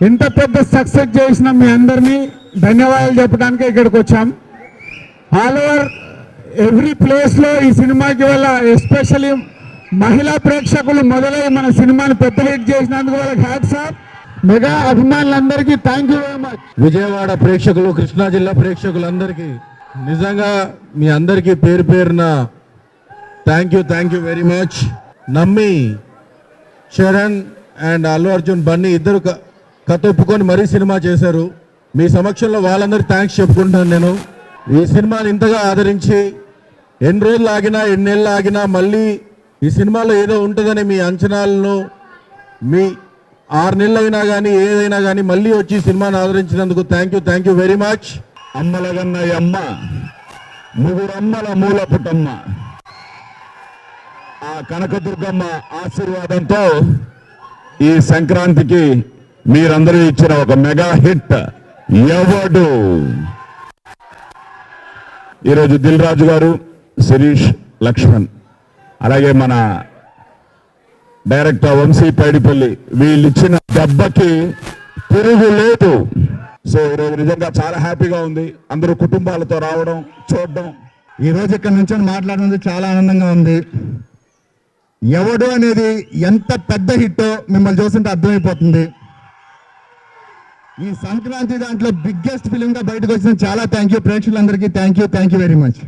ఇంత పెద్ద సక్సెస్ చేసిన మీ అందరినీ ధన్యవాదాలు చెప్పడానికి ఇక్కడికి వచ్చాం. ఆల్ ఓవర్ ఎవ్రీ ప్లేస్లో ఈ సినిమాకి వల్ల ఎస్పెషల్లీ మహిళా ప్రేక్షకులు మొదలై మన సినిమాని పెద్ద హిట్ చేసినందుకు వాళ్ళకి హ్యాట్స్ ఆఫ్. మెగా అభిమానులందరికీ thank you very much Vijayawada ప్రేక్షకులు కృష్ణా జిల్లా ప్రేక్షకులందరికీ నిజంగా మీ అందరికీ పేరు పేరున thank you thank you very much నమ్మి చరణ్ అండ్ అల్లు అర్జున్ బన్నీ ఇద్దరు క- మరీ సినిమా చేశారు. మీ సమక్షంలో వాళ్ళందరికీ థ్యాంక్స్ చెప్పుకుంటాను నేను. ఈ సినిమాని ఇంతగా ఆదరించి ఎన్ని రోజులు ఆగినా ఎన్నేళ్ళు ఆగినా మళ్ళీ ఈ సినిమాలో ఏదో ఉంటుందని మీ అంచనాలను మీ ఆరు నెలలు అయినా కానీ ఏదైనా కానీ మళ్ళీ వచ్చి సినిమాను ఆదరించినందుకు thank you thank you very much అమ్మలగన్న అమ్మ ముగురమ్మల మూల పుట్టమ్మ ఆ కనకదుర్గమ్మ ఆశీర్వాదంతో ఈ సంక్రాంతికి మీరందరూ ఇచ్చిన ఒక మెగా హిట్ ఎవడు? ఈరోజు దిల్ రాజు గారు శిరీష్ లక్ష్మణ్. అలాగే మన డైరెక్టర్ వంశీ పైడిపల్లి వీళ్ళు ఇచ్చిన దెబ్బకి తిరుగు లేదు. సో ఈరోజు నిజంగా చాలా హ్యాపీగా ఉంది. అందరూ కుటుంబాలతో రావడం చూడడం. ఈరోజు ఇక్కడ నుంచి మాట్లాడినందుకు చాలా ఆనందంగా ఉంది. ఎవడు అనేది ఎంత పెద్ద హిట్టో మిమ్మల్ని చూస్తుంటే అర్థమైపోతుంది. ఈ సంక్రాంతి దాంట్లో బిగ్గెస్ట్ ఫిలింగా బయటకు వచ్చిన చాలా థ్యాంక్ యూ ప్రేక్షకులందరికీ thank you thank you very much